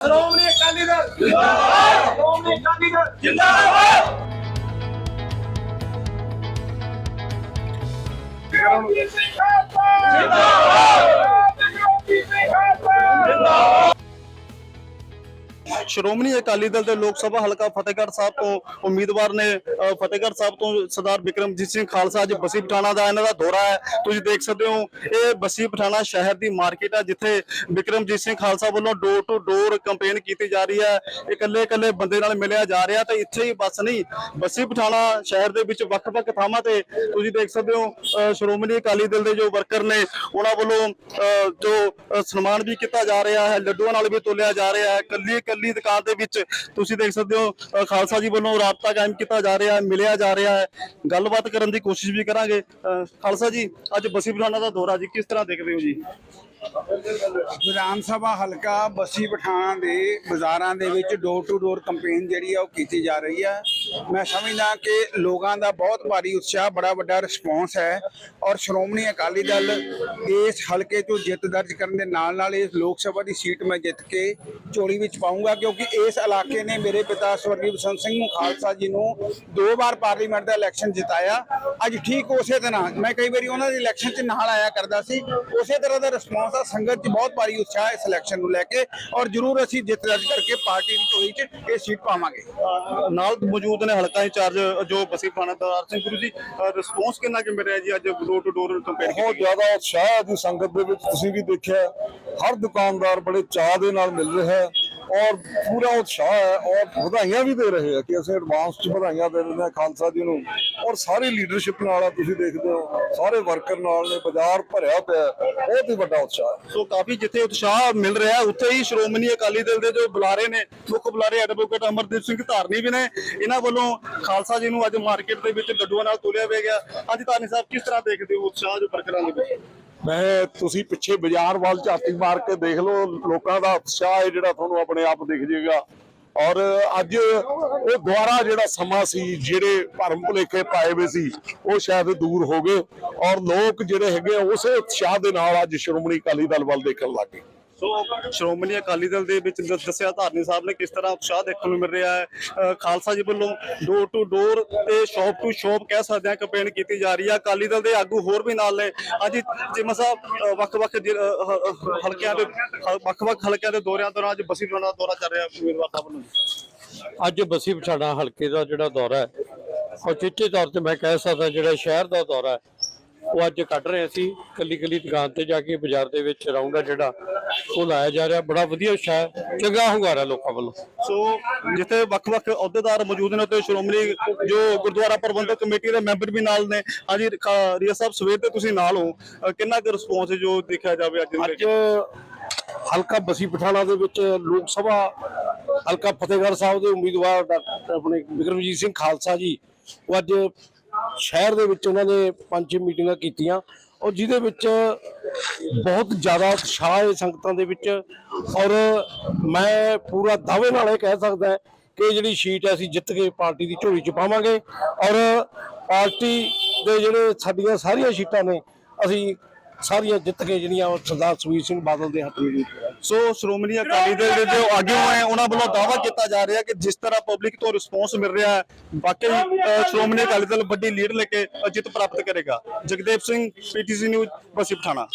ਸ਼੍ਰੋਮਣੀ ਅਕਾਲੀ ਦਲ। ਜਿੰਦਾਬਾਦ ਸ਼੍ਰੋਮਣੀ ਅਕਾਲੀ ਦਲ। ਜਿੰਦਾਬਾਦ। ਜਿੰਦਾਬਾਦ ਸ਼੍ਰੋਮਣੀ ਅਕਾਲੀ ਦਲ ਦੇ ਲੋਕ ਸਭਾ ਹਲਕਾ ਫਤਿਹਗੜ੍ਹ ਸਾਹਿਬ ਤੋਂ ਉਮੀਦਵਾਰ ਨੇ ਅ, ਫਤਿਹਗੜ੍ਹ ਸਾਹਿਬ ਤੋਂ ਸਰਦਾਰ ਬਿਕਰਮਜੀਤ ਸਿੰਘ ਖਾਲਸਾ ਅੱਜ ਬਸੀ ਪਠਾਣਾ ਦਾ ਇਹਨਾਂ ਦਾ ਦੌਰਾ ਹੈ। ਤੁਸੀਂ ਦੇਖ ਸਕਦੇ ਹੋ ਇਹ ਬਸੀ ਪਠਾਣਾ ਸ਼ਹਿਰ ਦੀ ਮਾਰਕੀਟ ਹੈ ਜਿੱਥੇ ਬਿਕਰਮਜੀਤ ਸਿੰਘ ਖਾਲਸਾ ਵੱਲੋਂ ਡੋਰ ਟੂ ਡੋਰ ਕੈਂਪੇਨ ਕੀਤੀ ਜਾ ਰਹੀ ਹੈ। ਇਕੱਲੇ ਇਕੱਲੇ ਬੰਦੇ ਨਾਲ ਮਿਲਿਆ ਜਾ ਰਿਹਾ ਤੇ ਇੱਥੇ ਹੀ ਬਸ ਨਹੀਂ ਬਸੀ ਪਠਾਣਾ ਸ਼ਹਿਰ ਦੇ ਵਿੱਚ ਵੱਖ-ਵੱਖ ਥਾਵਾਂ ਤੇ ਤੁਸੀਂ ਦੇਖ ਸਕਦੇ ਹੋ ਅ, ਸ਼੍ਰੋਮਣੀ ਅਕਾਲੀ ਦਲ ਦੇ ਜੋ ਵਰਕਰ ਨੇ ਉਹਨਾਂ ਵੱਲੋਂ ਅ, ਜੋ ਸਨਮਾਨ ਵੀ ਕੀਤਾ ਜਾ ਰਿਹਾ ਹੈ ਲੱਡੂਆਂ ਨਾਲ ਵੀ ਤੋਲਿਆ ਜਾ ਰਿਹਾ ਹੈ ਇਕੱਲੀ ਕੱਲੀ ਦੁਕਾਨ ਦੇ ਵਿੱਚ। ਤੁਸੀਂ ਦੇਖ ਸਕਦੇ ਹੋ ਖਾਲਸਾ ਜੀ ਵੱਲੋਂ ਰਾਬਤਾ ਕਾਇਮ ਕੀਤਾ ਜਾ ਰਿਹਾ ਹੈ ਮਿਲਿਆ ਜਾ ਰਿਹਾ ਹੈ। ਗੱਲਬਾਤ ਕਰਨ ਦੀ ਕੋਸ਼ਿਸ਼ ਵੀ ਕਰਾਂਗੇ। ਖਾਲਸਾ ਜੀ, ਅੱਜ ਬਸੀ ਪਠਾਣਾ ਦਾ ਦੌਰਾ ਜੀ, ਕਿਸ ਤਰ੍ਹਾਂ ਦੇਖਦੇ ਹੋ ਜੀ? ਵਿਧਾਨ ਸਭਾ ਹਲਕਾ ਬੱਸੀ ਪਠਾਣਾ ਦੇ ਬਾਜ਼ਾਰਾਂ ਦੇ ਵਿੱਚ ਡੋਰ ਟੂ ਡੋਰ ਕੰਪੇਨ ਜਿਹੜੀ ਆ ਉਹ ਕੀਤੀ ਜਾ ਰਹੀ ਹੈ ਮੈਂ ਸਮਝਦਾ ਕਿ ਲੋਕਾਂ ਦਾ ਬਹੁਤ ਭਾਰੀ ਉਤਸ਼ਾਹ, ਬੜਾ ਵੱਡਾ ਰਿਸਪੌਂਸ ਹੈ ਔਰ ਸ਼੍ਰੋਮਣੀ ਅਕਾਲੀ ਦਲ ਇਸ ਹਲਕੇ ਤੋਂ ਜਿੱਤ ਦਰਜ ਕਰਨ ਦੇ ਨਾਲ ਨਾਲ ਇਸ ਲੋਕ ਸਭਾ ਦੀ ਸੀਟ ਮੈਂ ਜਿੱਤ ਕੇ ਝੋਲੀ ਵਿੱਚ ਪਾਉਂਗਾ ਕਿਉਂਕਿ ਇਸ ਇਲਾਕੇ ਨੇ ਮੇਰੇ ਪਿਤਾ ਸਵਰਗੀ ਬਸੰਤ ਸਿੰਘ ਖਾਲਸਾ ਜੀ ਨੂੰ ਦੋ ਵਾਰ ਪਾਰਲੀਮੈਂਟ ਦਾ ਇਲੈਕਸ਼ਨ ਜਿਤਾਇਆ। ਅੱਜ ਠੀਕ ਉਸੇ ਤਰ੍ਹਾਂ ਮੈਂ ਕਈ ਵਾਰੀ ਉਹਨਾਂ ਦੇ ਇਲੈਕਸ਼ਨ 'ਚ ਨਾਲ ਆਇਆ ਕਰਦਾ ਸੀ। ਉਸੇ ਤਰ੍ਹਾਂ ਦਾ ਰਿਸਪੌਂਸ ਆ, ਸੰਗਤ 'ਚ ਬਹੁਤ ਭਾਰੀ ਉਤਸ਼ਾਹ ਇਸ ਇਲੈਕਸ਼ਨ ਨੂੰ ਲੈ ਕੇ ਔਰ ਜ਼ਰੂਰ ਅਸੀਂ ਜਿੱਤ ਦਰਜ ਕਰਕੇ ਪਾਰਟੀ ਦੀ ਝੋਲੀ 'ਚ ਇਹ ਸੀਟ ਪਾਵਾਂਗੇ। ਨਾਲ ਮੌਜੂਦ ਨੇ ਹਲਕਾ ਇੰਚਾਰਜ ਜੋ ਬਸੀ ਪਠਾਣਾ ਦਾ ਸਿੰਘ ਗੁਰੂ ਜੀ ਰਿਸਪੌਂਸ ਕਿੰਨਾ ਕਿ ਮਿਲ ਰਿਹਾ ਜੀ ਅੱਜ ਡੋਰ ਟੂ ਡੋਰ ਕੈਂਪੇਨ ਬਹੁਤ ਜ਼ਿਆਦਾ ਉਤਸ਼ਾਹ ਹੈ ਦੀ ਸੰਗਤ ਦੇ ਵਿੱਚ। ਤੁਸੀਂ ਵੀ ਦੇਖਿਆ ਹਰ ਦੁਕਾਨਦਾਰ ਬੜੇ ਚਾਅ ਦੇ ਨਾਲ ਮਿਲ ਰਿਹਾ ਹੈ। ਔਰ ਪੂਰਾ ਉਤਸ਼ਾਹ ਹੈ ਔਰ ਵਧਾਈਆਂ ਵੀ ਦੇ ਰਹੇ ਆ ਕਿ ਅਸੀਂ ਐਡਵਾਂਸ ਚ ਵਧਾਈਆਂ ਦੇ ਰਹੇ ਹਾਂ ਖਾਲਸਾ ਜੀ ਨੂੰ। ਔਰ ਸਾਰੀ ਲੀਡਰਸ਼ਿਪ ਨਾਲ ਆ, ਤੁਸੀਂ ਦੇਖਦੇ ਹੋ, ਸਾਰੇ ਵਰਕਰ ਨਾਲ ਨੇ, ਬਾਜ਼ਾਰ ਭਰਿਆ ਪਿਆ ਬਹੁਤ ਹੀ ਵੱਡਾ ਉਤਸ਼ਾਹ ਹੈ। ਸੋ ਕਾਫੀ ਜਿੱਥੇ ਉਤਸ਼ਾਹ ਮਿਲ ਰਿਹਾ ਉੱਥੇ ਹੀ ਸ਼੍ਰੋਮਣੀ ਅਕਾਲੀ ਦਲ ਦੇ ਜੋ ਬੁਲਾਰੇ ਨੇ, ਮੁੱਖ ਬੁਲਾਰੇ ਐਡਵੋਕੇਟ ਅਮਰਦੀਪ ਸਿੰਘ ਧਾਰਨੀ ਵੀ ਨੇ, ਇਹਨਾਂ ਵੱਲੋਂ ਖਾਲਸਾ ਜੀ ਨੂੰ ਅੱਜ ਮਾਰਕੀਟ ਦੇ ਵਿੱਚ ਲੱਡੂਆਂ ਨਾਲ ਤੋਲਿਆ ਵੇ ਗਿਆ ਅੱਜ ਧਾਰਨੀ ਸਾਹਿਬ, ਕਿਸ ਤਰ੍ਹਾਂ ਦੇਖਦੇ ਹੋ ਉਤਸ਼ਾਹ ਜੋ ਵਰਕਰਾਂ ਦੇ ਵਿੱਚ ਮੈਂ ਤੁਸੀਂ ਪਿੱਛੇ ਬਾਜ਼ਾਰ ਵੱਲ ਝਾਤੀ ਮਾਰ ਕੇ ਦੇਖ ਲਓ, ਲੋਕਾਂ ਦਾ ਉਤਸ਼ਾਹ ਹੈ ਜਿਹੜਾ ਤੁਹਾਨੂੰ ਆਪਣੇ ਆਪ ਦਿਖ ਜਾਏਗਾ। ਔਰ ਅੱਜ ਉਹ ਦੁਆਰਾ ਜਿਹੜਾ ਸਮਾਂ ਸੀ, ਜਿਹੜੇ ਭਰਮ ਭੁਲੇਖੇ ਪਾਏ ਹੋਏ ਸੀ, ਉਹ ਸ਼ਾਇਦ ਦੂਰ ਹੋ ਗਏ। ਔਰ ਲੋਕ ਜਿਹੜੇ ਹੈਗੇ ਉਸੇ ਉਤਸ਼ਾਹ ਦੇ ਨਾਲ ਅੱਜ ਸ਼੍ਰੋਮਣੀ ਅਕਾਲੀ ਦਲ ਵੱਲ ਦੇਖਣ ਲੱਗ ਗਏ। ਸੋ ਸ਼੍ਰੋਮਣੀ ਅਕਾਲੀ ਦਲ ਦੇ ਵਿੱਚ ਦ- ਦੱਸਿਆ ਧਾਰਨੀ ਸਾਹਿਬ ਨੇ ਕਿਸ ਤਰ੍ਹਾਂ ਉਤਸ਼ਾਹ ਦੇਖਣ ਨੂੰ ਮਿਲ ਰਿਹਾ ਹੈ। ਅ, ਖਾਲਸਾ ਜੀ ਵੱਲੋਂ ਡੋਰ ਟੂ ਡੋਰ ਤੇ ਸ਼ਾਪ ਟੂ ਸ਼ਾਪ ਕਹਿ ਸਕਦੇ ਹਾਂ ਕੈਂਪੇਨ ਕੀਤੀ ਜਾ ਰਹੀ ਹੈ। ਅਕਾਲੀ ਦਲ ਦੇ ਆਗੂ ਹੋਰ ਵੀ ਨਾਲ ਨੇ। ਅੱਜ ਜਿਮਾ ਸਾਹਿਬ ਅ, ਵੱਖ-ਵੱਖ ਜ਼ਿ- ਅ, ਹ- ਹ- ਹਲਕਿਆਂ ਦੇ ਹ- ਵੱਖ-ਵੱਖ ਹਲਕਿਆਂ ਦੇ ਦੌਰਿਆਂ ਦੌਰਾਨ ਅੱਜ ਬਸੀ ਪਠਾਣਾ ਦੌਰਾ ਚੱਲ ਰਿਹਾ ਉਮੀਦਵਾਰ ਸਾਹਿਬ ਨੂੰ ਅੱਜ ਬਸੀ ਪਛਾਣਾ ਹਲਕੇ ਦਾ ਜਿਹੜਾ ਦੌਰਾ ਹੈ ਉਹ ਚਿੱਟੇ ਤੌਰ ਤੇ ਮੈਂ ਕਹਿ ਸਕਦਾ ਜਿਹੜਾ ਸ਼ਹਿਰ ਦਾ ਦੌਰਾ ਹੈ ਉਹ ਅੱਜ ਕੱਢ ਰਹੇ ਸੀ ਕੱਲੀ ਕੱਲੀ ਦੁਕਾਨ ਤੇ ਜਾ ਕੇ ਬਾਜ਼ਾਰ ਦੇ ਵਿੱਚ ਰਾਉਂਡ ਆ ਜਿਹੜਾ। ਉਹ ਲਾਇਆ ਜਾ ਰਿਹਾ ਬੜਾ ਵਧੀਆ ਹੈ ਚੰਗਾ ਹੁੰਗਾਰਾ ਲੋਕਾਂ ਵੱਲੋਂ। ਸੋ ਜਿੱਥੇ ਵੱਖ-ਵੱਖ ਅਹੁਦੇਦਾਰ ਮੌਜੂਦ ਨੇ ਤੇ ਸ਼੍ਰੋਮਣੀ ਜੋ ਗੁਰਦੁਆਰਾ ਪ੍ਰਬੰਧਕ ਕਮੇਟੀ ਦੇ ਮੈਂਬਰ ਵੀ ਨਾਲ ਨੇ ਹਾਂਜੀ ਰੀਆ ਸਾਹਿਬ ਸਵੇਰ ਤੇ ਤੁਸੀਂ ਨਾਲ ਹੋ। ਅ, ਕਿੰਨਾ ਕੁ ਰਿਸਪੌਂਸ ਜੋ ਦੇਖਿਆ ਜਾਵੇ ਅੱਜ ਦੇ ਅੱਜ ਹਲਕਾ ਬਸੀ ਪਠਾਣਾ ਦੇ ਵਿੱਚ ਲੋਕ ਸਭਾ ਹਲਕਾ ਫਤਿਹਗੜ੍ਹ ਸਾਹਿਬ ਦੇ ਉਮੀਦਵਾਰ ਡਾਕਟਰ ਆਪਣੇ ਬਿਕਰਮਜੀਤ ਸਿੰਘ ਖਾਲਸਾ ਜੀ ਉਹ ਅੱਜ ਸ਼ਹਿਰ ਦੇ ਵਿੱਚ ਉਹਨਾਂ ਨੇ ਪੰਜ ਛੇ ਮੀਟਿੰਗਾਂ ਕੀਤੀਆਂ। ਔਰ ਜਿਹਦੇ ਵਿੱਚ ਬਹੁਤ ਜ਼ਿਆਦਾ ਉਤਸ਼ਾਹ ਹੈ ਸੰਗਤਾਂ ਦੇ ਵਿੱਚ। ਔਰ ਮੈਂ ਪੂਰਾ ਦਾਅਵੇ ਨਾਲ ਇਹ ਕਹਿ ਸਕਦਾ ਕਿ ਜਿਹੜੀ ਸ਼ੀਟ ਹੈ, ਅਸੀਂ ਜਿੱਤ ਕੇ ਪਾਰਟੀ ਦੀ ਝੋਲੀ ਚ ਪਾਵਾਂਗੇ। ਔਰ ਪਾਰਟੀ ਦੇ ਜਿਹੜੇ ਸਾਡੀਆਂ ਸਾਰੀਆਂ ਸ਼ੀਟਾਂ ਨੇ, ਅਸੀਂ ਸਾਰੀਆਂ ਜਿੱਤ ਕੇ ਜਿਹੜੀਆਂ ਉਹ ਸਰਦਾਰ ਸੁਖਬੀਰ ਸਿੰਘ ਬਾਦਲ ਦੇ ਹੱਥ ਵਿੱਚ ਸੋ ਸ਼੍ਰੋਮਣੀ ਅਕਾਲੀ ਦਲ ਦੇ ਜੋ ਆਗੂ ਹੈ, ਉਹਨਾਂ ਵੱਲੋਂ ਦਾਅਵਾ ਕੀਤਾ ਜਾ ਰਿਹਾ ਕਿ ਜਿਸ ਤਰ੍ਹਾਂ ਪਬਲਿਕ ਤੋਂ ਰਿਸਪੌਂਸ ਮਿਲ ਰਿਹਾ ਹੈ, ਵਾਕਈ ਸ਼੍ਰੋਮਣੀ ਅਕਾਲੀ ਦਲ ਵੱਡੀ ਲੀਡ ਲੈ ਕੇ ਜਿੱਤ ਪ੍ਰਾਪਤ ਕਰੇਗਾ। Jagdev Singh, PTC news Bassi Pathana.